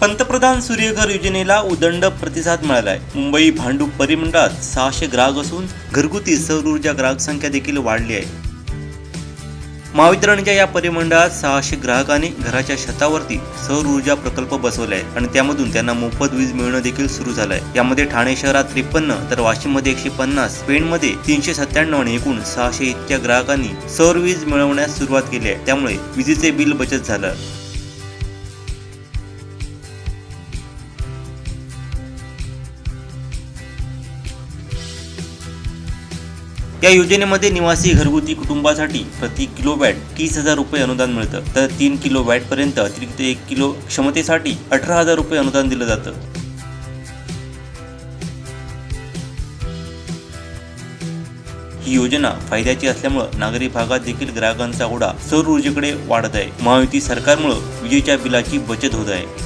पंतप्रधान सूर्यघर योजनेला उदंड प्रतिसाद मिळालाय. मुंबई भांडूप परिमंडळात सहाशे ग्राहक असून घरगुती सौर ऊर्जा ग्राहक संख्या देखील वाढली आहे. महावितरणच्या या परिमंडळात सहाशे ग्राहकांनी घराच्या छतावरती सौर ऊर्जा प्रकल्प बसवले आहे आणि त्यामधून त्यांना मोफत वीज मिळणं देखील सुरू झालंय. यामध्ये ठाणे शहरात त्रेपन्न तर वाशिममध्ये एकशे पन्नास पेणमध्ये तीनशे सत्त्याण्णव आणि एकूण सहाशे इतक्या ग्राहकांनी सौर वीज मिळवण्यास सुरुवात केली आहे. त्यामुळे विजेचे बिल बचत झालं. या योजनेमध्ये निवासी घरगुती कुटुंबासाठी प्रति किलोवॅट तीस हजार रुपये अनुदान मिळतं. तर तीन किलो पर्यंत अतिरिक्त एक किलो क्षमतेसाठी अठरा हजार रुपये अनुदान दिलं जातं. ही योजना फायद्याची असल्यामुळं नागरी भागात देखील ग्राहकांचा ओढा सौर ऊर्जेकडे वाढत आहे. महायुती सरकारमुळं विजेच्या बिलाची बचत होत आहे.